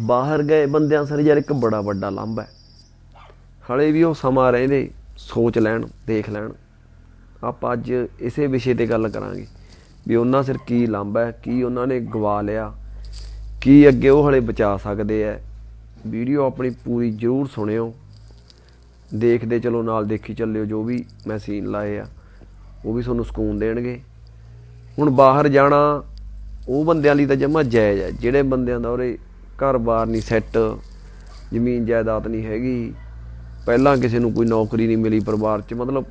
ਬਾਹਰ ਗਏ ਬੰਦਿਆਂ ਸਰ ਯਾਰ ਇੱਕ ਬੜਾ ਵੱਡਾ ਲੰਬ ਹੈ। ਹਲੇ ਵੀ ਉਹ ਸਮਾਂ ਰਹਿੰਦੇ, ਸੋਚ ਲੈਣ, ਦੇਖ ਲੈਣ। ਆਪਾਂ ਅੱਜ ਇਸੇ ਵਿਸ਼ੇ ਤੇ ਗੱਲ ਕਰਾਂਗੇ ਵੀ ਉਹਨਾਂ ਸਿਰ ਕੀ ਲੰਬ ਹੈ, ਕੀ ਉਹਨਾਂ ਨੇ ਗਵਾ ਲਿਆ, ਕੀ ਅੱਗੇ ਉਹ ਹਲੇ ਬਚਾ ਸਕਦੇ ਐ ਵੀਡੀਓ ਆਪਣੀ ਪੂਰੀ ਜ਼ਰੂਰ ਸੁਣਿਓ। ਦੇਖਦੇ ਚਲੋ, ਨਾਲ ਦੇਖੀ ਚੱਲਿਓ, ਜੋ ਵੀ ਮੈਂ ਸੀਨ ਲਾਏ ਆ, ਉਹ ਵੀ ਤੁਹਾਨੂੰ ਸਕੂਨ ਦੇਣਗੇ। ਹੁਣ ਬਾਹਰ ਜਾਣਾ, ਉਹ ਬੰਦਿਆਂ ਲਈ ਤਾਂ ਜਮਾ ਜਾਇਜ਼ ਹੈ। ਜਿਹੜੇ ਬੰਦਿਆਂ ਦਾ ਉਹਰੇ ਘਰ-ਬਾਰ ਨਹੀਂ ਸੈੱਟ ਜ਼ਮੀਨ ਜਾਇਦਾਦ ਨਹੀਂ ਹੈਗੀ। ਪਹਿਲਾਂ ਕਿਸੇ ਨੂੰ ਕੋਈ ਨੌਕਰੀ ਨਹੀਂ ਮਿਲੀ ਪਰਿਵਾਰ 'ਚ। ਮਤਲਬ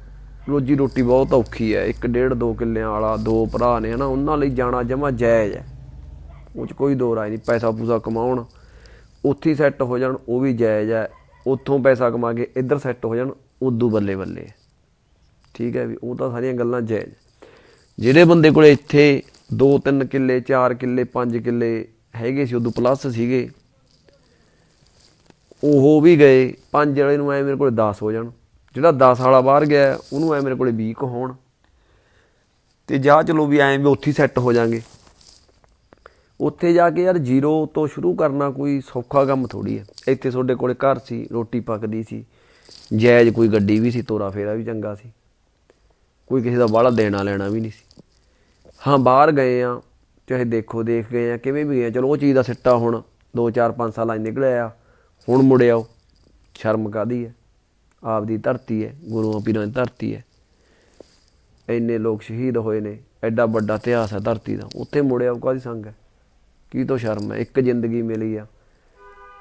ਰੋਜੀ ਰੋਟੀ ਬਹੁਤ ਔਖੀ ਹੈ। ਇੱਕ ਡੇਢ ਦੋ ਕਿੱਲਿਆਂ ਵਾਲਾ ਦੋ ਭਰਾ ਨੇ ਹਨਾ, ਉਹਨਾਂ ਲਈ ਜਾਣਾ ਜਮਾ ਜਾਇਜ਼ ਹੈ। ਉਹ 'ਚ ਕੋਈ ਦੋ ਰਾਏ ਨਹੀਂ, ਪੈਸਾ ਪੂਸਾ ਕਮਾਉਣ, ਉੱਥੇ ਸੈੱਟ ਹੋ ਜਾਣ, ਉਹ ਵੀ ਜਾਇਜ਼ ਹੈ। ਉੱਥੋਂ ਪੈਸਾ ਕਮਾ ਕੇ ਇੱਧਰ ਸੈੱਟ ਹੋ ਜਾਣ, ਉਦੋਂ ਬੱਲੇ ਬੱਲੇ ਠੀਕ ਹੈ ਵੀ ਉਹ ਤਾਂ ਸਾਰੀਆਂ ਗੱਲਾਂ ਜਾਇਜ਼ ਜਿਹੜੇ ਬੰਦੇ ਕੋਲੇ ਇੱਥੇ 2-3 ਕਿੱਲੇ 4 ਕਿੱਲੇ 5 ਕਿੱਲੇ ਹੈਗੇ ਸੀ, ਉਦੋਂ ਪਲੱਸ ਸੀਗੇ। ਉਹ ਵੀ ਗਏ, ਪੰਜ ਵਾਲੇ ਨੂੰ ਐ ਮੇਰੇ ਕੋਲ 10 ਹੋ ਜਾਣ। ਜਿਹੜਾ 10 ਵਾਲਾ ਬਾਹਰ ਗਿਆ, ਉਹਨੂੰ ਐ ਮੇਰੇ ਕੋਲ 20 ਕੁ ਹੋਣ। ਤੇ ਜਾ ਚਲੋ ਵੀ ਐਂ ਵੀ ਉੱਥੇ ਸੈੱਟ ਹੋ ਜਾਾਂਗੇ। ਉੱਥੇ ਜਾ ਕੇ ਯਾਰ ਜ਼ੀਰੋ ਤੋਂ ਸ਼ੁਰੂ ਕਰਨਾ ਕੋਈ ਸੌਖਾ ਕੰਮ ਥੋੜੀ ਹੈ। ਇੱਥੇ ਤੁਹਾਡੇ ਕੋਲੇ ਘਰ ਸੀ, ਰੋਟੀ ਪੱਕਦੀ ਸੀ। ਜਾਇਜ਼ ਕੋਈ ਗੱਡੀ ਵੀ ਸੀ, ਤੋਰਾ ਫੇਰਾ ਵੀ ਚੰਗਾ ਸੀ। ਕੋਈ ਕਿਸੇ ਦਾ ਬਾਹਲਾ ਦੇਣਾ ਲੈਣਾ ਵੀ ਨਹੀਂ ਸੀ। ਹਾਂ, ਬਾਹਰ ਗਏ ਆ। ਚਾਹੇ ਦੇਖੋ ਦੇਖ ਗਏ ਆ ਕਿਵੇਂ ਵੀ ਗਏ ਆ ਚਲੋ ਉਹ ਚੀਜ਼ ਦਾ ਸਿੱਟਾ ਹੁਣ 2 4 5 ਸਾਲਾਂ 'ਚ ਨਿਕਲਿਆ ਆ। ਹੁਣ ਮੁੜਿਆ ਉਹ ਸ਼ਰਮ ਕਾਦੀ ਹੈ? ਆਪਦੀ ਧਰਤੀ ਹੈ, ਗੁਰੂਆਂ ਪੀਰਾਂ ਦੀ ਧਰਤੀ ਹੈ। ਇੰਨੇ ਲੋਕ ਸ਼ਹੀਦ ਹੋਏ ਨੇ, ਐਡਾ ਵੱਡਾ ਇਤਿਹਾਸ ਹੈ ਧਰਤੀ ਦਾ, ਉੱਥੇ ਮੁੜਿਆ ਉਹ ਕਾਦੀ ਸੰਗ ਹੈ? ਕੀ ਤੋਂ ਸ਼ਰਮ ਹੈ? ਇੱਕ ਜ਼ਿੰਦਗੀ ਮਿਲੀ ਆ।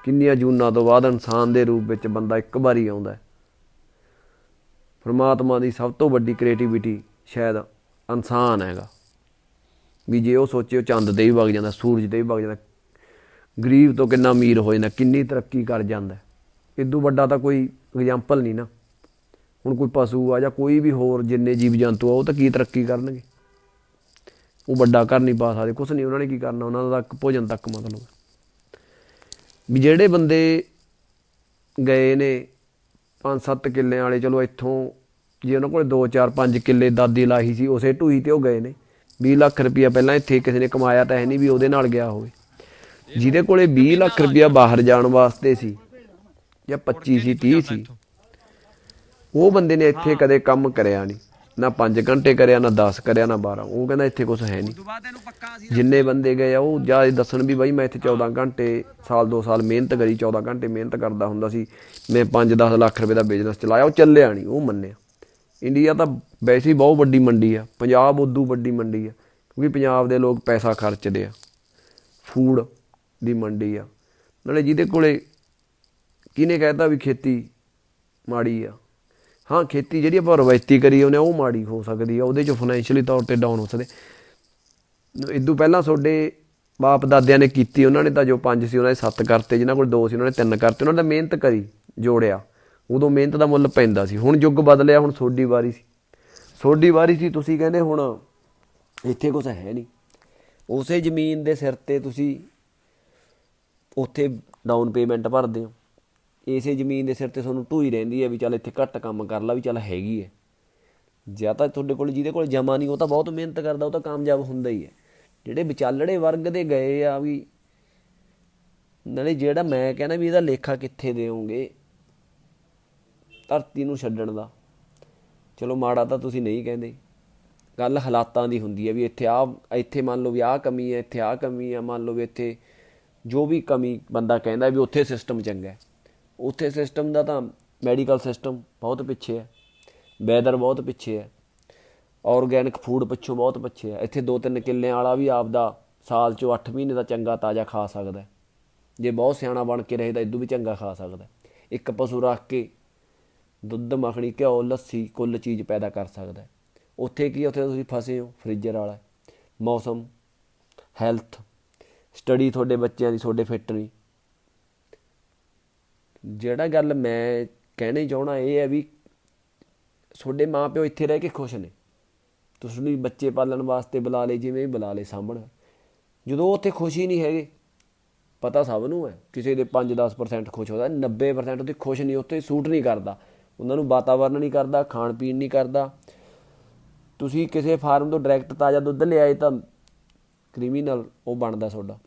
ਕਿੰਨੀਆਂ ਜੂਨਾਂ ਤੋਂ ਬਾਅਦ ਇਨਸਾਨ ਦੇ ਰੂਪ ਵਿੱਚ ਬੰਦਾ ਇੱਕ ਵਾਰੀ ਆਉਂਦਾ ਪਰਮਾਤਮਾ ਦੀ ਸਭ ਤੋਂ ਵੱਡੀ ਕ੍ਰੀਏਟੀਵਿਟੀ ਸ਼ਾਇਦ ਇਨਸਾਨ ਹੈਗਾ। ਵੀ ਜੇ ਉਹ ਸੋਚੇ ਉਹ ਚੰਦ ਤੇ ਵੀ ਵਗ ਜਾਂਦਾ, ਸੂਰਜ ਤੇ ਵੀ ਵਗ ਜਾਂਦਾ, ਗਰੀਬ ਤੋਂ ਕਿੰਨਾ ਅਮੀਰ ਹੋ ਜਾਂਦਾ, ਕਿੰਨੀ ਤਰੱਕੀ ਕਰ ਜਾਂਦਾ। ਇਦੋਂ ਵੱਡਾ ਤਾਂ ਕੋਈ ਐਗਜ਼ਾਮਪਲ ਨਹੀਂ ਨਾ। ਹੁਣ ਕੋਈ ਪਸ਼ੂ ਆ ਜਾਂ ਕੋਈ ਵੀ ਹੋਰ ਜਿੰਨੇ ਜੀਵ ਜੰਤੂ ਆ, ਉਹ ਤਾਂ ਕੀ ਤਰੱਕੀ ਕਰਨਗੇ? ਉਹ ਵੱਡਾ ਕਰ ਨਹੀਂ ਪਾ ਸਕਦੇ ਕੁਝ ਨਹੀਂ, ਉਹਨਾਂ ਨੇ ਕੀ ਕਰਨਾ? ਉਹਨਾਂ ਦਾ ਤੱਕ ਭੋਜਨ ਤੱਕ ਮਤਲਬ ਵੀ ਜਿਹੜੇ ਬੰਦੇ ਗਏ ਨੇ 5-7 ਕਿੱਲੇ ਵਾਲੇ, ਚਲੋ ਇੱਥੋਂ ਜੇ ਉਹਨਾਂ ਕੋਲ 2-4-5 ਕਿੱਲੇ ਦਾਦੀ ਲਾਹੀ ਸੀ, ਉਸੇ ਢੂਈ ਤੇ ਉਹ ਗਏ ਨੇ। 20 ਲੱਖ ਰੁਪਇਆ ਪਹਿਲਾਂ ਇੱਥੇ ਕਿਸੇ ਨੇ ਕਮਾਇਆ ਤਾਂ ਹੈ ਨਹੀਂ ਵੀ ਉਹਦੇ ਨਾਲ ਗਿਆ ਹੋਵੇ। ਜਿਹਦੇ ਕੋਲੇ 20 ਲੱਖ ਰੁਪਇਆ ਬਾਹਰ ਜਾਣ ਵਾਸਤੇ ਸੀ ਜਾਂ 25 ਸੀ 30 ਸੀ। ਉਹ ਬੰਦੇ ਨੇ ਇੱਥੇ ਕਦੇ ਕੰਮ ਕਰਿਆ ਨਹੀਂ। ਨਾ 5 ਘੰਟੇ ਕਰਿਆ ਨਾ 10 ਕਰਿਆ ਨਾ 12 ਉਹ ਕਹਿੰਦਾ ਇੱਥੇ ਕੁਝ ਹੈ ਨਹੀਂ। ਜਿੰਨੇ ਬੰਦੇ ਗਏ ਆ ਉਹ ਜਾ ਦੱਸਣ ਵੀ ਬਾਈ ਮੈਂ ਇੱਥੇ 14 ਘੰਟੇ ਸਾਲ 2 ਸਾਲ ਮਿਹਨਤ ਕਰੀ 14 ਘੰਟੇ ਮਿਹਨਤ ਕਰਦਾ ਹੁੰਦਾ ਸੀ। ਮੈਂ 5-10 ਲੱਖ ਰੁਪਏ ਦਾ ਬਿਜ਼ਨਸ ਚਲਾਇਆ ਉਹ ਚੱਲਿਆ ਨਹੀਂ ਉਹ ਮੰਨਿਆ। ਇੰਡੀਆ ਤਾਂ ਵੈਸੇ ਹੀ ਬਹੁਤ ਵੱਡੀ ਮੰਡੀ ਆ, ਪੰਜਾਬ ਉਦੋਂ ਵੱਡੀ ਮੰਡੀ ਆ, ਕਿਉਂਕਿ ਪੰਜਾਬ ਦੇ ਲੋਕ ਪੈਸਾ ਖਰਚਦੇ ਆ, ਫੂਡ ਦੀ ਮੰਡੀ ਆ। ਨਾਲੇ ਜਿਹਦੇ ਕੋਲੇ ਕਿਹਨੇ ਕਹਿਤਾ ਵੀ ਖੇਤੀ ਮਾੜੀ ਆ? ਹਾਂ, ਖੇਤੀ ਜਿਹੜੀ ਆਪਾਂ ਰਵਾਇਤੀ ਕਰੀ ਉਹਨੇ, ਉਹ ਮਾੜੀ ਹੋ ਸਕਦੀ ਆ, ਉਹਦੇ ਚ ਫਾਈਨੈਂਸ਼ੀਅਲੀ ਤੌਰ ਤੇ ਡਾਊਨ ਹੋ ਸਕਦੇ। ਇਦੋਂ ਪਹਿਲਾਂ ਤੁਹਾਡੇ ਬਾਪ ਦਾਦਿਆਂ ਨੇ ਕੀਤੀ, ਉਹਨਾਂ ਨੇ ਤਾਂ ਜੋ ਪੰਜ ਸੀ, ਉਹਨਾਂ ਨੇ ਸੱਤ ਕਰਤੇ, ਜਿਨ੍ਹਾਂ ਕੋਲ ਦੋ ਸੀ, ਉਹਨਾਂ ਨੇ ਤਿੰਨ ਕਰਤੇ, ਉਹਨਾਂ ਨੇ ਮਿਹਨਤ ਕਰੀ, ਜੋੜਿਆ। ਉਦੋਂ ਮਿਹਨਤ ਦਾ ਮੁੱਲ ਪੈਂਦਾ ਸੀ। ਹੁਣ ਯੁੱਗ ਬਦਲਿਆ, ਹੁਣ ਸੋਡੀ ਵਾਰੀ ਸੀ। ਸੋਡੀ ਵਾਰੀ ਸੀ, ਤੁਸੀਂ ਕਹਿੰਦੇ ਹੁਣ ਇੱਥੇ ਕੁਝ ਹੈ ਨਹੀਂ। ਉਸੇ ਜ਼ਮੀਨ ਦੇ ਸਿਰ ਤੇ ਤੁਸੀਂ ਉੱਥੇ ਡਾਊਨ ਪੇਮੈਂਟ ਭਰਦੇ ਹੋ। ਇਸੇ ਜ਼ਮੀਨ ਦੇ ਸਿਰ ਤੇ ਤੁਹਾਨੂੰ ਢੂਈ ਰਹਿੰਦੀ ਹੈ ਵੀ ਚੱਲ ਇੱਥੇ ਘੱਟ ਕੰਮ ਕਰ ਲਾ, ਵੀ ਚੱਲ ਹੈਗੀ ਹੈ। ਜਾਂ ਤਾਂ ਤੁਹਾਡੇ ਕੋਲ, ਜਿਹਦੇ ਕੋਲ ਜਮਾ ਨਹੀਂ, ਉਹ ਤਾਂ ਬਹੁਤ ਮਿਹਨਤ ਕਰਦਾ, ਉਹ ਤਾਂ ਕਾਮਯਾਬ ਹੁੰਦਾ ਹੀ ਹੈ। ਜਿਹੜੇ ਵਿਚਾਲੜੇ ਵਰਗ ਦੇ ਗਏ ਆ ਵੀ, ਨਾਲੇ ਜਿਹੜਾ ਮੈਂ ਕਹਿੰਦਾ ਵੀ ਇਹਦਾ ਲੇਖਾ ਕਿੱਥੇ ਦੇਵੋਗੇ? ਧਰਤੀ ਨੂੰ ਛੱਡਣ ਦਾ। ਚਲੋ ਮਾੜਾ ਤਾਂ ਤੁਸੀਂ ਨਹੀਂ ਕਹਿੰਦੇ। ਗੱਲ ਹਾਲਾਤਾਂ ਦੀ ਹੁੰਦੀ ਹੈ ਵੀ ਇੱਥੇ ਆ ਇੱਥੇ ਮੰਨ ਲਓ ਵੀ ਆਹ ਕਮੀ ਹੈ, ਇੱਥੇ ਆਹ ਕਮੀ ਹੈ, ਮੰਨ ਲਓ ਵੀ ਇੱਥੇ ਜੋ ਵੀ ਕਮੀ ਬੰਦਾ ਕਹਿੰਦਾ ਵੀ ਉੱਥੇ ਸਿਸਟਮ ਚੰਗਾ ਹੈ। ਉੱਥੇ ਸਿਸਟਮ ਦਾ ਤਾਂ ਮੈਡੀਕਲ ਸਿਸਟਮ ਬਹੁਤ ਪਿੱਛੇ ਹੈ। ਵੈਦਰ ਬਹੁਤ ਪਿੱਛੇ ਹੈ। ਆਰਗੈਨਿਕ ਫੂਡ ਪਿੱਛੋਂ ਬਹੁਤ ਪਿੱਛੇ ਹੈ। ਇੱਥੇ ਦੋ ਤਿੰਨ ਕਿੱਲਿਆਂ ਵਾਲਾ ਵੀ ਆਪਦਾ ਸਾਲ ਚੋਂ 8 ਮਹੀਨੇ ਦਾ ਚੰਗਾ ਤਾਜ਼ਾ ਖਾ ਸਕਦਾ ਜੇ ਬਹੁਤ ਸਿਆਣਾ ਬਣ ਕੇ ਰਹੇ ਤਾਂ ਇਦੋਂ ਵੀ ਚੰਗਾ ਖਾ ਸਕਦਾ ਇੱਕ ਪਸ਼ੂ ਰੱਖ ਕੇ ਦੁੱਧ, ਮੱਖਣੀ, ਘਿਓ, ਲੱਸੀ ਕੁੱਲ ਚੀਜ਼ ਪੈਦਾ ਕਰ ਸਕਦਾ ਹੈ। ਉੱਥੇ ਕੀ ਉੱਥੇ ਤੁਸੀਂ ਫਸੇ ਹੋ, ਫ੍ਰਿਜਰ ਵਾਲਾ ਮੌਸਮ, ਹੈਲਥ, ਸਟੱਡੀ ਤੁਹਾਡੇ ਬੱਚਿਆਂ ਦੀ, ਤੁਹਾਡੇ ਫਿੱਟ ਨਹੀਂ। ਜਿਹੜਾ ਗੱਲ ਮੈਂ ਕਹਿਣੀ ਚਾਹਣਾ ਇਹ ਹੈ ਵੀ ਤੁਹਾਡੇ ਮਾਪਿਓ ਇੱਥੇ ਰਹਿ ਕੇ ਖੁਸ਼ ਨੇ। ਤੁਸੀਂ ਬੱਚੇ ਪਾਲਣ ਵਾਸਤੇ ਬੁਲਾ ਲਏ, ਜਿਵੇਂ ਵੀ ਬੁਲਾ ਲਏ, ਸਾਂਭਣ। ਜਦੋਂ ਉੱਥੇ ਖੁਸ਼ ਹੀ ਨਹੀਂ ਹੈਗੇ, ਪਤਾ ਸਭ ਨੂੰ ਹੈ, ਕਿਸੇ ਦੇ 5-10% ਖੁਸ਼ ਹੁੰਦਾ 90% ਉਹਦੇ ਖੁਸ਼ ਨਹੀਂ, ਉੱਥੇ ਸੂਟ ਨਹੀਂ ਕਰਦਾ। ਉਹਨਾਂ ਨੂੰ ਵਾਤਾਵਰਨ ਨਹੀਂ ਕਰਦਾ, ਖਾਣ ਪੀਣ ਨਹੀਂ ਕਰਦਾ। ਤੁਸੀਂ ਕਿਸੇ ਫਾਰਮ ਤੋਂ ਡਾਇਰੈਕਟ ਤਾਜ਼ਾ ਦੁੱਧ ਲਿਆਏ ਤਾਂ ਕ੍ਰਿਮੀਨਲ ਉਹ ਬਣਦਾ ਤੁਹਾਡਾ।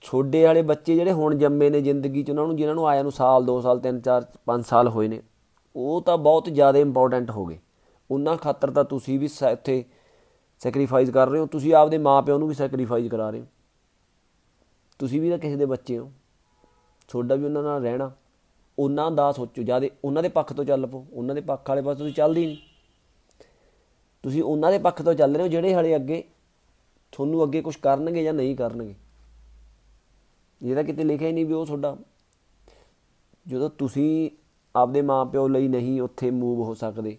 ਛੋਡੇ ਵਾਲੇ ਬੱਚੇ ਜਿਹੜੇ ਹੁਣ ਜੰਮੇ ਨੇ ਜ਼ਿੰਦਗੀ 'ਚ, ਉਹਨਾਂ ਨੂੰ ਜਿਨ੍ਹਾਂ ਨੂੰ ਆਇਆ ਨੂੰ ਸਾਲ 2 ਸਾਲ 3 4 5 ਸਾਲ ਹੋਏ ਨੇ, ਉਹ ਤਾਂ ਬਹੁਤ ਜ਼ਿਆਦਾ ਇੰਪੋਰਟੈਂਟ ਹੋ ਗਏ। ਉਹਨਾਂ ਖਾਤਰ ਤਾਂ ਤੁਸੀਂ ਵੀ ਸ- ਇੱਥੇ ਸੈਕਰੀਫਾਈਸ ਕਰ ਰਹੇ ਹੋ। ਤੁਸੀਂ ਆਪਦੇ ਮਾਪਿਆਂ ਨੂੰ ਵੀ ਸੈਕਰੀਫਾਈਸ ਕਰਾ ਰਹੇ ਹੋ। ਤੁਸੀਂ ਵੀ ਤਾਂ ਕਿਸੇ ਦੇ ਬੱਚੇ ਹੋ। ਤੁਹਾਡਾ ਵੀ ਉਹਨਾਂ ਨਾਲ ਰਹਿਣਾ। ਉਹਨਾਂ ਦਾ ਸੋਚੋ ਜਿਆਦੇ ਉਹਨਾਂ ਦੇ ਪੱਖ ਤੋਂ ਚੱਲ ਪਓ, ਉਹਨਾਂ ਦੇ ਪੱਖ ਵਾਲੇ ਪਾਸੇ ਤੁਸੀਂ ਚੱਲਦੀ ਨਹੀਂ। ਤੁਸੀਂ ਉਹਨਾਂ ਦੇ ਪੱਖ ਤੋਂ ਚੱਲ ਰਹੇ ਹੋ ਜਿਹੜੇ ਹਲੇ ਅੱਗੇ ਤੁਹਾਨੂੰ ਅੱਗੇ ਕੁਝ ਕਰਨਗੇ ਜਾਂ ਨਹੀਂ ਕਰਨਗੇ। ਇਹ ਕਿਤੇ ਲਿਖਿਆ ਹੀ ਨਹੀਂ ਵੀ ਉਹ ਤੁਹਾਡਾ। ਜਦੋਂ ਤੁਸੀਂ ਆਪਦੇ ਮਾਪਿਓ ਲਈ ਨਹੀਂ ਉੱਥੇ ਮੂਵ ਹੋ ਸਕਦੇ,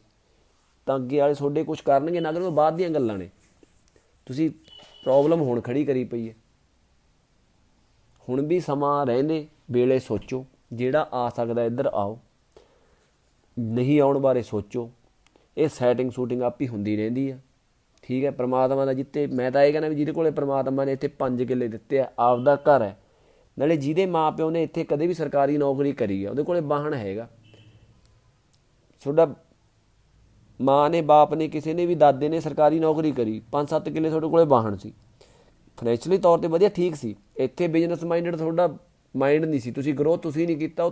ਤਾਂ ਅੱਗੇ ਵਾਲੇ ਤੁਹਾਡੇ ਕੁਝ ਕਰਨਗੇ ਨਾ ਕਰਨਗੇ ਬਾਅਦ ਦੀਆਂ ਗੱਲਾਂ ਨੇ। ਤੁਸੀਂ ਪ੍ਰੋਬਲਮ ਹੁਣ ਖੜੀ ਕਰੀ ਪਈ ਹੈ। ਹੁਣ ਵੀ ਸਮਾਂ ਰਹਿੰਦੇ, ਵੇਲੇ ਸੋਚੋ। ਜਿਹੜਾ ਆ ਸਕਦਾ ਇੱਧਰ ਆਓ। ਨਹੀਂ ਆਉਣ ਬਾਰੇ ਸੋਚੋ। ਇਹ ਸੈਟਿੰਗ ਸ਼ੂਟਿੰਗ ਆਪ ਹੀ ਹੁੰਦੀ ਰਹਿੰਦੀ ਆ। ਠੀਕ ਹੈ, ਪ੍ਰਮਾਤਮਾ ਦਾ ਜਿੱਤੇ, ਮੈਂ ਤਾਂ ਇਹ ਕਹਿੰਦਾ ਵੀ ਜਿਹਦੇ ਕੋਲੇ ਪ੍ਰਮਾਤਮਾ ਨੇ ਇੱਥੇ 5 ਕਿੱਲੇ ਦਿੱਤੇ ਆ, ਆਪਦਾ ਘਰ ਹੈ। ਨਾਲੇ ਜਿਹਦੇ ਮਾਪਿਓ ਨੇ ਇੱਥੇ ਕਦੇ ਵੀ ਸਰਕਾਰੀ ਨੌਕਰੀ ਕਰੀ ਆ, ਉਹਦੇ ਕੋਲੇ ਵਾਹਣ ਹੈਗਾ। ਤੁਹਾਡਾ ਮਾਂ ਨੇ, ਬਾਪ ਨੇ, ਕਿਸੇ ਨੇ ਵੀ, ਦਾਦੇ ਨੇ ਸਰਕਾਰੀ ਨੌਕਰੀ ਕਰੀ 5-7 ਕਿੱਲੇ ਤੁਹਾਡੇ ਕੋਲੇ ਵਾਹਣ ਸੀ। ਫਾਈਨੈਂਸ਼ੀਅਲੀ ਤੌਰ ਤੇ ਵਧੀਆ ਠੀਕ ਸੀ। ਇੱਥੇ ਬਿਜ਼ਨਸ ਮਾਈਂਡਡ ਤੁਹਾਡਾ ਮਾਈਂਡ ਨਹੀਂ ਸੀ। ਤੁਸੀਂ ਗਰੋਥ ਤੁਸੀਂ ਨਹੀਂ ਕੀਤਾ।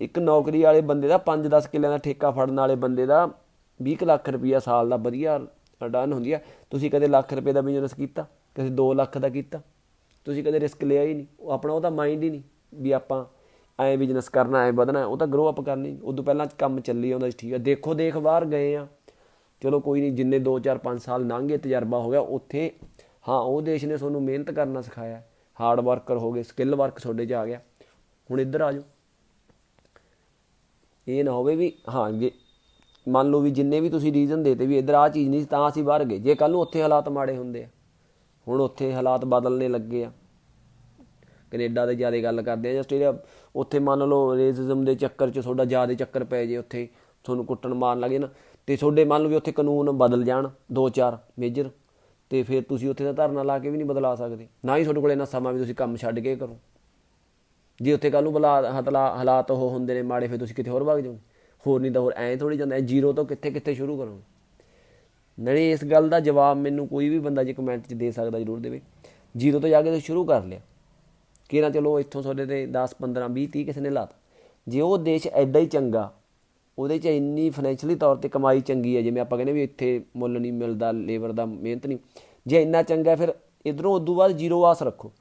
ਇੱਕ ਨੌਕਰੀ ਵਾਲੇ ਬੰਦੇ ਦਾ 5-10 ਕਿੱਲਿਆਂ ਦਾ ਠੇਕਾ ਫੜਨ ਵਾਲੇ ਬੰਦੇ ਦਾ 20 ਕੁ ਲੱਖ ਰੁਪਈਆ ਸਾਲ ਦਾ ਵਧੀਆ ਰਿਟਰਨ ਹੁੰਦੀ ਆ। ਤੁਸੀਂ ਕਦੇ ਲੱਖ ਰੁਪਏ ਦਾ ਬਿਜ਼ਨਸ ਕੀਤਾ? ਕਦੇ 2 ਲੱਖ ਦਾ ਕੀਤਾ? ਤੁਸੀਂ ਕਦੇ ਰਿਸਕ ਲਿਆ ਹੀ ਨਹੀਂ। ਉਹ ਆਪਣਾ ਉਹਦਾ ਮਾਈਂਡ ਹੀ ਨਹੀਂ ਵੀ ਆਪਾਂ ਐ ਬਿਜ਼ਨਸ ਕਰਨਾ, ਐ ਵਧਣਾ। ਉਹ ਤਾਂ ਗਰੋ ਅਪ ਕਰਨੀ। ਉਦੋਂ ਪਹਿਲਾਂ ਕੰਮ ਚੱਲੀ ਆਉਂਦਾ ਸੀ, ਠੀਕ ਆ। ਦੇਖੋ, ਦੇਖ ਬਾਹਰ ਗਏ ਆ। ਚਲੋ ਕੋਈ ਨਹੀਂ, ਜਿੰਨੇ 2 4 5 ਸਾਲ ਲੰਘੇ ਤਜਰਬਾ ਹੋ ਗਿਆ। ਉੱਥੇ, ਹਾਂ, ਉਹ ਦੇਸ਼ ਨੇ ਤੁਹਾਨੂੰ ਮਿਹਨਤ ਕਰਨਾ ਸਿਖਾਇਆ। ਹਾਰਡ ਵਰਕਰ ਹੋ ਗਏ, ਸਕਿੱਲ ਵਰਕ ਤੁਹਾਡੇ 'ਚ ਆ ਗਿਆ। ਹੁਣ ਇੱਧਰ ਆ ਜਾਓ। ਇਹ ਨਾ ਹੋਵੇ ਵੀ, ਹਾਂ, ਜੇ ਮੰਨ ਲਓ ਵੀ ਜਿੰਨੇ ਵੀ ਤੁਸੀਂ ਰੀਜ਼ਨ ਦੇਤੇ ਵੀ ਇੱਧਰ ਆ ਚੀਜ਼ ਨਹੀਂ ਸੀ, ਤਾਂ ਅਸੀਂ ਬਾਹਰ ਗਏ। ਜੇ ਕੱਲ ਨੂੰ ਉੱਥੇ ਹਾਲਾਤ ਮਾੜੇ ਹੁੰਦੇ ਆ, ਹੁਣ ਉੱਥੇ ਹਾਲਾਤ ਬਦਲਨੇ ਲੱਗੇ ਆ। ਕੈਨੇਡਾ ਦੇ ਜ਼ਿਆਦਾ ਗੱਲ ਕਰਦੇ ਆ, ਜਾਂ ਆਸਟ੍ਰੇਲੀਆ, ਉੱਥੇ ਮੰਨ ਲਓ ਰੇਸਿਜ਼ਮ ਦੇ ਚੱਕਰ 'ਚ ਤੁਹਾਡਾ ਜ਼ਿਆਦਾ ਚੱਕਰ ਪੈ ਜੇ ਉੱਥੇ, ਤੁਹਾਨੂੰ ਕੁੱਟਣ ਮਾਰਨ ਲੱਗੇ ਨਾ ਤੇ ਤੁਹਾਡੇ ਮੰਨ ਲਓ ਵੀ ਉੱਥੇ ਕਾਨੂੰਨ ਬਦਲ ਜਾਣ, ਦੋ ਚਾਰ ਮੇਜਰ ਤੇ ਫਿਰ ਤੁਸੀਂ ਉੱਥੇ ਦਾ ਧਰਨਾ ਲਾ ਕੇ ਵੀ ਨਹੀਂ ਬਦਲਾ ਸਕਦੇ। ਨਾ ਹੀ ਤੁਹਾਡੇ ਕੋਲ ਇੰਨਾ ਸਮਾਂ ਵੀ ਤੁਸੀਂ ਕੰਮ ਛੱਡ ਕੇ ਕਰੋ। ਜੇ ਉੱਥੇ ਕੱਲ ਨੂੰ ਬਲਾ ਹਤਲਾ ਹਾਲਾਤ ਉਹ ਹੁੰਦੇ ਨੇ ਮਾੜੇ, ਫਿਰ ਤੁਸੀਂ ਕਿਤੇ ਹੋਰ ਵਗ ਜਾਓਗੇ। ਹੋਰ ਨਹੀਂ ਤਾਂ ਹੋਰ ਐਂ ਥੋੜੀ ਜਾਂਦਾ ਜ਼ੀਰੋ ਤੋਂ ਕਿੱਥੇ ਕਿੱਥੇ ਸ਼ੁਰੂ ਕਰੋਗੇ। ਨਾਲੇ ਇਸ ਗੱਲ ਦਾ ਜਵਾਬ ਮੈਨੂੰ ਕੋਈ ਵੀ ਬੰਦਾ ਜੇ ਕਮੈਂਟ 'ਚ ਦੇ ਸਕਦਾ ਜਰੂਰ ਦੇਵੇ। ਜ਼ੀਰੋ ਤੋਂ ਜਾ ਕੇ ਤੁਸੀਂ ਸ਼ੁਰੂ ਕਰ ਲਿਆ। ਕਿ ਨਾ ਚਲੋ ਇੱਥੋਂ ਤੁਹਾਡੇ ਤੇ 10 15 20 30 ਕਿਸੇ ਨੇ ਲਾਤਾ। ਜੇ ਉਹ ਦੇਸ਼ ਐਡਾ ਹੀ ਚੰਗਾ ਉਹਦੇ 'ਚ ਇੰਨੀ ਫਾਈਨੈਂਸ਼ੀਅਲੀ ਤੌਰ ਤੇ ਕਮਾਈ ਚੰਗੀ ਹੈ, ਜਿਵੇਂ ਆਪਾਂ ਕਹਿੰਦੇ ਵੀ ਇੱਥੇ ਮੁੱਲ ਨਹੀਂ ਮਿਲਦਾ ਲੇਬਰ ਦਾ ਮਿਹਨਤ ਨਹੀਂ। ਜੇ ਇੰਨਾ ਚੰਗਾ ਫਿਰ ਇਧਰੋਂ ਉਦੋਂ ਬਾਅਦ ਜ਼ੀਰੋ ਆਸ ਰੱਖੋ।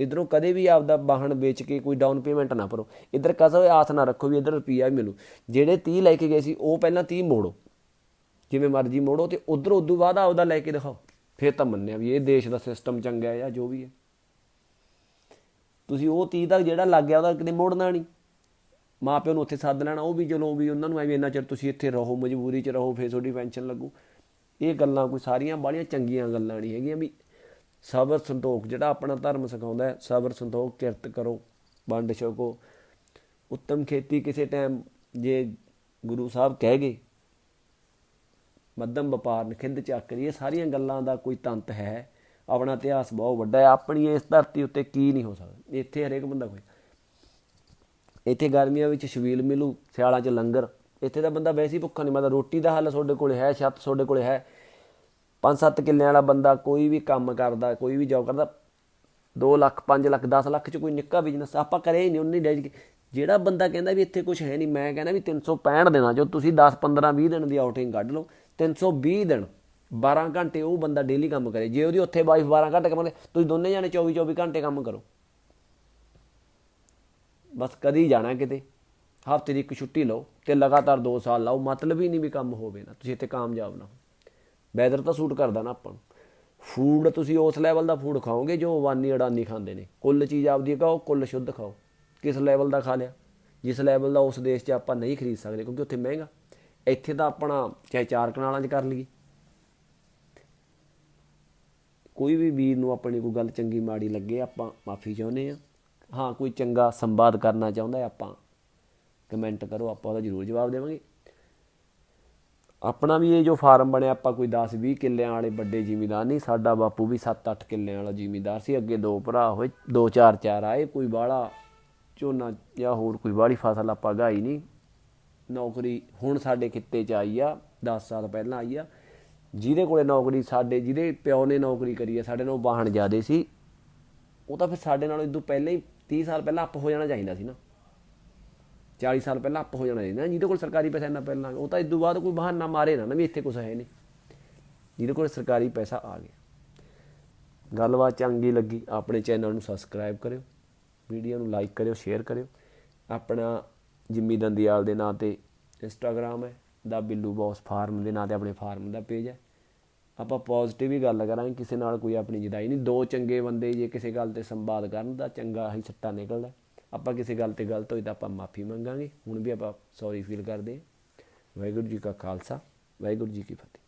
ਇਧਰੋਂ ਕਦੇ ਵੀ ਆਪਦਾ ਵਾਹਨ ਵੇਚ ਕੇ ਕੋਈ ਡਾਊਨ ਪੇਮੈਂਟ ਨਾ ਭਰੋ। ਇਧਰ ਕਦੇ ਆਸ ਨਾ ਰੱਖੋ ਵੀ ਇਧਰ ਰੁਪਈਆ ਵੀ ਮਿਲੂ। ਜਿਹੜੇ 30 ਲੈ ਕੇ ਗਏ ਸੀ, ਉਹ ਪਹਿਲਾਂ 30 ਮੋੜੋ। ਜਿਵੇਂ ਮਰਜ਼ੀ ਮੋੜੋ ਤੇ ਉਧਰ ਉਦੋਂ ਬਾਅਦ ਆਪਦਾ ਲੈ ਕੇ ਦਿਖਾਓ। ਫਿਰ ਤਾਂ ਮੰਨਿਆ ਵੀ ਇਹ ਦੇਸ਼ ਦਾ ਸਿਸਟਮ ਚੰਗਾ ਹੈ ਜਾਂ ਜੋ ਵੀ ਹੈ। ਤੁਸੀਂ ਉਹ 30 ਤੱਕ ਜਿਹੜਾ ਲੱਗ ਗਿਆ, ਉਹਦਾ ਕਿਤੇ ਮੋੜਨਾ ਨਹੀਂ। ਮਾਪਿਆਂ ਨੂੰ ਉੱਥੇ ਸੱਦ ਲੈਣਾ, ਉਹ ਵੀ ਚਲੋ ਵੀ ਉਹਨਾਂ ਨੂੰ ਐਵੇਂ ਇੰਨਾ ਚਿਰ ਤੁਸੀਂ ਇੱਥੇ ਰਹੋ, ਮਜਬੂਰੀ 'ਚ ਰਹੋ, ਫੇਰ ਤੁਹਾਡੀ ਪੈਨਸ਼ਨ ਲੱਗੂ। ਇਹ ਗੱਲਾਂ ਕੋਈ ਸਾਰੀਆਂ ਬਾਹਲੀਆਂ ਚੰਗੀਆਂ ਗੱਲਾਂ ਨਹੀਂ ਹੈਗੀਆਂ ਵੀ ਸਬਰ ਸੰਤੋਖ, ਜਿਹੜਾ ਆਪਣਾ ਧਰਮ ਸਿਖਾਉਂਦਾ ਸਬਰ ਸੰਤੋਖ, ਕਿਰਤ ਕਰੋ, ਵੰਡ ਛਕੋ। ਉੱਤਮ ਖੇਤੀ ਕਿਸੇ ਟਾਈਮ ਜੇ ਗੁਰੂ ਸਾਹਿਬ ਕਹਿ ਗਏ, ਮੱਧਮ ਵਪਾਰ ਨਖਿੰਦ ਚੱਕਰੀ ਇਹ ਸਾਰੀਆਂ ਗੱਲਾਂ ਦਾ ਕੋਈ ਤੰਤ ਹੈ। ਆਪਣਾ ਇਤਿਹਾਸ ਬਹੁਤ ਵੱਡਾ ਹੈ, ਆਪਣੀ ਇਸ ਧਰਤੀ ਉੱਤੇ ਕੀ ਨਹੀਂ ਹੋ ਸਕਦਾ। ਇੱਥੇ ਹਰੇਕ ਬੰਦਾ ਕੋਈ ਇੱਥੇ ਗਰਮੀਆਂ ਵਿੱਚ ਛਬੀਲ ਮਿਲੂ, ਸਿਆਲਾਂ 'ਚ ਲੰਗਰ। ਇੱਥੇ ਤਾਂ ਬੰਦਾ ਵੈਸੇ ਹੀ ਭੁੱਖਾ ਨਹੀਂ ਮਰਦਾ ਰੋਟੀ ਦਾ ਹੱਲ ਤੁਹਾਡੇ ਕੋਲੇ ਹੈ, ਛੱਤ ਤੁਹਾਡੇ ਕੋਲੇ ਹੈ। ਪੰਜ ਸੱਤ ਕਿੱਲਿਆਂ ਵਾਲਾ ਬੰਦਾ ਕੋਈ ਵੀ ਕੰਮ ਕਰਦਾ, ਕੋਈ ਵੀ ਜੌਬ ਕਰਦਾ 2 ਲੱਖ 5 ਲੱਖ 10 ਲੱਖ 'ਚ ਕੋਈ ਨਿੱਕਾ ਬਿਜ਼ਨਸ ਆਪਾਂ ਕਰੇ ਹੀ ਨਹੀਂ, ਉਹਨੇ ਡੈਡੀ ਜਿਹੜਾ ਬੰਦਾ ਕਹਿੰਦਾ ਵੀ ਇੱਥੇ ਕੁਝ ਹੈ ਨਹੀਂ, ਮੈਂ ਕਹਿੰਦਾ ਵੀ 365 ਦਿਨਾਂ ਜੋ ਤੁਸੀਂ 10 15 20 ਦਿਨ ਦੀ ਆਊਟਿੰਗ ਕੱਢ ਲਓ 320 ਦਿਨ 12 ਘੰਟੇ ਉਹ ਬੰਦਾ ਡੇਲੀ ਕੰਮ ਕਰੇ। ਜੇ ਉਹਦੀ ਉੱਥੇ ਵਾਈਫ 12 ਘੰਟੇ ਕੰਮ ਕਰੇ ਤੁਸੀਂ ਦੋਨੇ ਜਾਣੇ 24 24 ਘੰਟੇ ਕੰਮ ਕਰੋ। ਬਸ ਕਦੀ ਜਾਣਾ ਕਿਤੇ। ਹਫ਼ਤੇ ਦੀ ਇੱਕ ਛੁੱਟੀ ਲਓ ਤੇ ਲਗਾਤਾਰ 2 ਸਾਲ ਲਾਓ। ਮਤਲਬ ਹੀ ਨਹੀਂ ਵੀ ਕੰਮ ਹੋਵੇ ਨਾ। ਤੁਸੀਂ ਇੱਥੇ ਕਾਮਯਾਬ ਨਾ ਹੋ ਵੈਦਰ ਤਾਂ ਸੂਟ ਕਰਦਾ ਨਾ ਆਪਾਂ ਨੂੰ। ਫੂਡ ਤੁਸੀਂ ਉਸ ਲੈਵਲ ਦਾ ਫੂਡ ਖਾਓਗੇ ਜੋ ਅਵਾਨੀ ਅਡਾਨੀ ਖਾਂਦੇ ਨੇ। ਕੁੱਲ ਚੀਜ਼ ਆਪਦੀ ਖਾਓ, ਕੁੱਲ ਸ਼ੁੱਧ ਖਾਓ। ਕਿਸ ਲੈਵਲ ਦਾ ਖਾ ਲਿਆ? ਜਿਸ ਲੈਵਲ ਦਾ ਉਸ ਦੇਸ਼ 'ਚ ਆਪਾਂ ਨਹੀਂ ਖਰੀਦ ਸਕਦੇ ਕਿਉਂਕਿ ਉੱਥੇ ਮਹਿੰਗਾ। ਇੱਥੇ ਤਾਂ ਆਪਣਾ ਚਾਹੇ ਚਾਰ ਕਨਾਲਾਂ 'ਚ ਕਰ ਲਈਏ। ਕੋਈ ਵੀ ਵੀਰ ਨੂੰ ਆਪਣੀ ਕੋਈ ਗੱਲ ਚੰਗੀ ਮਾੜੀ ਲੱਗੇ ਆਪਾਂ ਮਾਫੀ ਚਾਹੁੰਦੇ ਆ ਹਾਂ, ਕੋਈ ਚੰਗਾ ਸੰਵਾਦ ਕਰਨਾ ਚਾਹੁੰਦਾ ਹੈ ਆਪਾਂ ਕਮੈਂਟ ਕਰੋ, ਆਪਾਂ ਉਹਦਾ ਜ਼ਰੂਰ ਜਵਾਬ ਦੇਵਾਂਗੇ। ਆਪਣਾ ਵੀ ਇਹ ਜੋ ਫਾਰਮ ਬਣਿਆ, ਆਪਾਂ ਕੋਈ 10 20 ਕਿੱਲਿਆਂ ਵਾਲੇ ਵੱਡੇ ਜ਼ਿਮੀਦਾਰ ਨਹੀਂ, ਸਾਡਾ ਬਾਪੂ ਵੀ 7 8 ਕਿੱਲਿਆਂ ਵਾਲਾ ਜ਼ਿਮੀਦਾਰ ਸੀ, ਅੱਗੇ ਦੋ ਭਰਾ ਹੋਏ, ਦੋ ਚਾਰ ਚਾਰ ਆਏ, ਕੋਈ ਬਾਹਲਾ ਝੋਨਾ ਜਾਂ ਹੋਰ ਕੋਈ ਬਾਹਲੀ ਫਸਲ ਆਪਾਂ ਗਾਈ ਨਹੀਂ। ਨੌਕਰੀ ਹੁਣ ਸਾਡੇ ਖਿੱਤੇ 'ਚ ਆਈ ਆ 10 ਸਾਲ ਪਹਿਲਾਂ ਆਈ ਆ। ਜਿਹਦੇ ਕੋਲੇ ਨੌਕਰੀ, ਸਾਡੇ ਜਿਹਦੇ ਪਿਓ ਨੇ ਨੌਕਰੀ ਕਰੀ ਆ, ਸਾਡੇ ਨਾਲ ਵਾਹਣ ਜ਼ਿਆਦੇ ਸੀ, ਉਹ ਤਾਂ ਫਿਰ ਸਾਡੇ ਨਾਲੋਂ ਇਦੋਂ ਪਹਿਲਾਂ ਹੀ 30 ਸਾਲ ਪਹਿਲਾਂ ਅੱਪ ਹੋ ਜਾਣਾ ਚਾਹੀਦਾ ਸੀ ਨਾ। 40 ਸਾਲ ਪਹਿਲਾਂ ਅੱਪ ਹੋ ਜਾਣਾ ਚਾਹੀਦਾ। ਜਿਹਦੇ ਕੋਲ ਸਰਕਾਰੀ ਪੈਸਾ ਇੰਨਾ ਪਹਿਲਾਂ, ਉਹ ਤਾਂ ਇਦੋਂ ਬਾਅਦ ਕੋਈ ਬਹਾਨਾ ਮਾਰੇ ਨਾ ਨਾ ਵੀ ਇੱਥੇ ਕੁਝ ਹੈ ਨਹੀਂ। ਜਿਹਦੇ ਕੋਲ ਸਰਕਾਰੀ ਪੈਸਾ ਆ ਗਿਆ। ਗੱਲਬਾਤ ਚੰਗੀ ਲੱਗੀ, ਆਪਣੇ ਚੈਨਲ ਨੂੰ ਸਬਸਕ੍ਰਾਈਬ ਕਰਿਓ ਵੀਡੀਓ ਨੂੰ ਲਾਈਕ ਕਰਿਓ ਸ਼ੇਅਰ ਕਰਿਓ। ਆਪਣਾ ਜਿੰਮੀ ਦੰਦਿਆਲ ਦੇ ਨਾਂ ਤੇ ਇੰਸਟਾਗ੍ਰam ਹੈ, ਦਾ ਬਿੱਲੂ ਬੌਸ ਫਾਰਮ ਦੇ ਨਾਂ ਤੇ ਆਪਣੇ ਫਾਰਮ ਦਾ ਪੇਜ ਹੈ। ਆਪਾਂ ਪੋਜ਼ਿਟਿਵ ਹੀ ਗੱਲ ਕਰਾਂਗੇ, ਕਿਸੇ ਨਾਲ ਕੋਈ ਆਪਣੀ ਜਦਾਈ ਨਹੀਂ। ਦੋ ਚੰਗੇ ਬੰਦੇ ਜੇ ਕਿਸੇ ਗੱਲ ਤੇ ਸੰਵਾਦ ਕਰਨ ਦਾ ਚੰਗਾ ਹੀ ਸੱਟਾ ਨਿਕਲਦਾ। ਆਪਾਂ ਕਿਸੇ ਗੱਲ ਤੇ ਗਲਤ ਹੋਈ ਤਾਂ ਆਪਾਂ ਮਾਫੀ ਮੰਗਾਂਗੇ। ਹੁਣ ਵੀ ਆਪਾਂ ਸੌਰੀ ਫੀਲ ਕਰਦੇ ਹਾਂ। ਵਾਹਿਗੁਰੂ ਜੀ ਕਾ ਖਾਲਸਾ, ਵਾਹਿਗੁਰੂ ਜੀ ਕੀ ਫਤਿਹ।